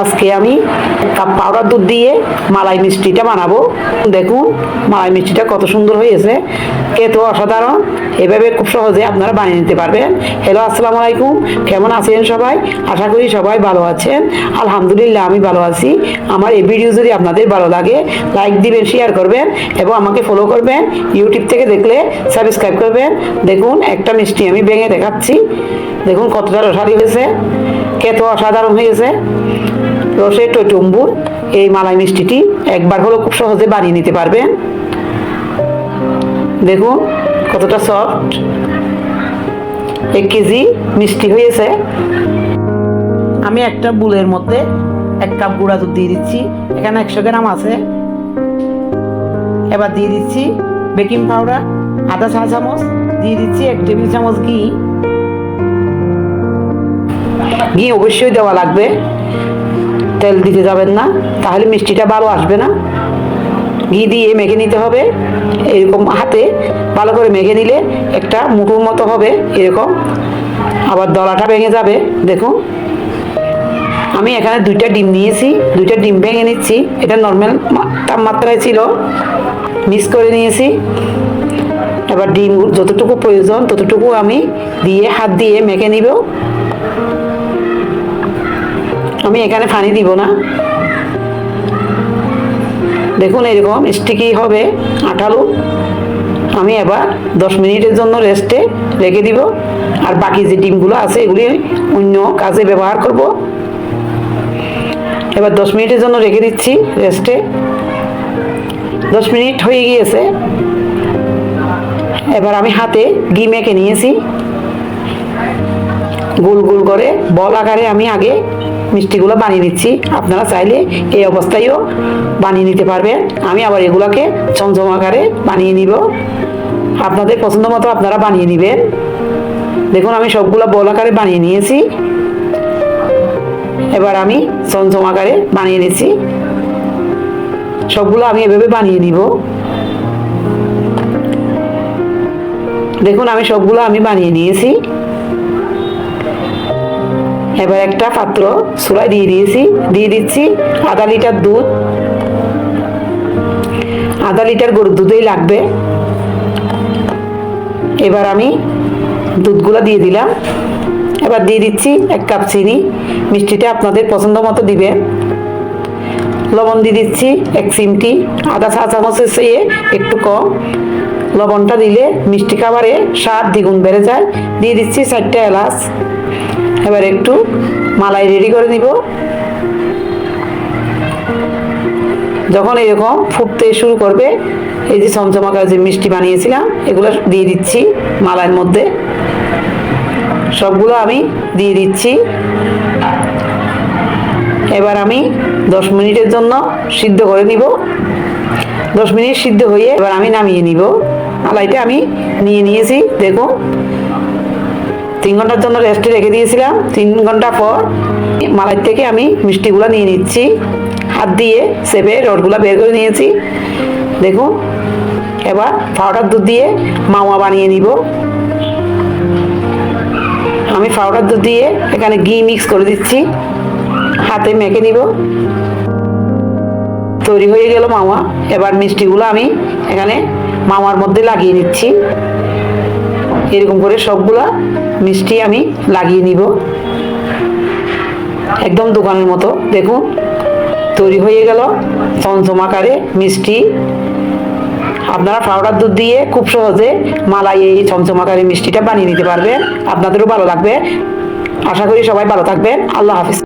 আজকে আমি cup powder দুধ দিয়ে মালাই মিষ্টিটা বানাবো। দেখুন, মালাই মিষ্টিটা কত সুন্দর হয়েছে। খেতে অসাধারণ। এভাবে খুব সহজে আপনারা বানিয়ে নিতে পারবেন। হ্যালো আসসালামু আলাইকুম। কেমন আছেন সবাই? আশা করি সবাই ভালো আছেন। আলহামদুলিল্লাহ, আমি ভালো আছি। আমার এই ভিডিও যদি আপনাদের ভালো লাগে, লাইক দিবেন শেয়ার করবেন এবং আমাকে ফলো করবেন। ইউটিউব থেকে দেখলে সাবস্ক্রাইব করবেন। দেখুন, একটা মিষ্টি আমি ভেঙে দেখাচ্ছি। দেখুন, কতটা রসারি হয়েছে। খেতে অসাধারণ হয়েছে। রসে টইটম্বুর এই মালাই মিষ্টিটি একবার হলেও খুব সহজে বানিয়ে নিতে পারবেন। দেখুন, কতটা সফট এক কেজি মিষ্টি হয়েছে। আমি একটা বুলের মধ্যে এক কাপ গুঁড়া দুধ দিয়ে দিচ্ছি। এখানে একশো গ্রাম আছে। এবার দিয়ে দিচ্ছি বেকিং পাউডার আধা চা চামচ, দিয়ে দিচ্ছি এক টেবিল চামচ ঘি। ঘি অবশ্যই দেওয়া লাগবে। তেল দিতে যাবেন না, তাহলে মিষ্টিটা ভালো আসবে না। ঘি দিয়ে মেখে নিতে হবে, এরকম হাতে ভালো করে মেখে নিলে একটা মুঠোর মতো হবে, এরকম। আবার দলাটা ভেঙে যাবে, দেখুন। আমি এখানে দুইটা ডিম নিয়েছি, দুইটা ডিম ভেঙে নিচ্ছি। এটা নর্মাল তাপমাত্রায় ছিল মিক্স করে নিয়েছি। এবার ডিম যতটুকু প্রয়োজন, ততটুকু আমি দিয়ে, হাত দিয়ে মেখে নিব। আমি এখানে পানি দিব না। দেখুন এরকম স্টিকি হবে, আঠালো। আমি এবার দশ মিনিটের জন্য রেস্টে রেখে দিব। আর বাকি যে ডিমগুলো আছে, এগুলি অন্য কাজে ব্যবহার করব। এবার দশ মিনিটের জন্য রেখে দিচ্ছি রেস্টে দশ মিনিট হয়ে গিয়েছে। এবার আমি হাতে ঘি মেখে নিয়েছি। গোল গোল করে, বল আকারে আমি আগে মিষ্টিগুলো বানিয়ে নিচ্ছি। আপনারা চাইলে এই অবস্থায়ও বানিয়ে নিতে পারবেন। আমি আবার এগুলোকে চমচম আকারে বানিয়ে নিব। আপনাদের পছন্দ মতো আপনারা বানিয়ে নেবেন। দেখুন, আমি সবগুলো বল আকারে বানিয়ে নিয়েছি। এবার আমি চমচম আকারে বানিয়ে নিচ্ছি। সবগুলো আমি এভাবে বানিয়ে নিব। দেখুন, আমি সবগুলো আমি বানিয়ে নিয়েছি। এবার একটা পাত্র চুলাই দিয়ে দিয়েছি, দিয়ে দিচ্ছি আধা লিটার দুধ। আধা লিটার গরুর দুধেই লাগবে। এবার আমি দুধগুলো দিয়ে দিলাম। এবার দিয়ে দিচ্ছি এক কাপ চিনি। মিষ্টিটা আপনাদের পছন্দ মতো দিবেন। লবণ দিয়ে দিচ্ছি এক চিমটি। আধা চা চামচের চেয়ে একটু কম। লবণটা দিলে মিষ্টি খাবারে স্বাদ দ্বিগুণ বেড়ে যায়। দিয়ে দিচ্ছি চারটে এলাচ। এবার একটু মালাই রেডি করে নিব। যখন এরকম ফুটতে শুরু করবে, এই যে চমচমাকা যে মিষ্টি বানিয়েছিলাম, এগুলো দিয়ে দিচ্ছি মালাইয়ের মধ্যে। সবগুলো আমি দিয়ে দিচ্ছি। এবার আমি দশ মিনিটের জন্য সিদ্ধ করে নিব। দশ মিনিট সিদ্ধ হয়ে এবার আমি নামিয়ে নিব। মালাইটা আমি নিয়ে নিয়েছি, দেখুন। তিন ঘণ্টার জন্য রেস্টে রেখে দিয়েছিলাম। তিন ঘণ্টা পর মালাই থেকে আমি মিষ্টিগুলো নিয়ে নিচ্ছি। হাত দিয়ে সেপে রডগুলো বের করে নিয়েছি। দেখুন, এবার পাউডার দুধ দিয়ে মাওয়া বানিয়ে নিব। আমি পাউডার দুধ দিয়ে এখানে ঘি মিক্স করে দিচ্ছি। হাতে মেখে নিব। তৈরি হয়ে গেল মাওয়া। এবার মিষ্টিগুলো আমি এখানে মাওয়ার মধ্যে লাগিয়ে নিচ্ছি। এরকম করে সবগুলা মিষ্টি আমি লাগিয়ে নিব। একদম দোকানের মতো। দেখুন, তৈরি হয়ে গেল চমচমাকারে মিষ্টি। আপনারা পাউডার দুধ দিয়ে খুব সহজে মালাই এই চমচমাকারে মিষ্টিটা বানিয়ে নিতে পারবেন। আপনাদেরও ভালো লাগবে। আশা করি সবাই ভালো থাকবেন। আল্লাহ হাফিজ।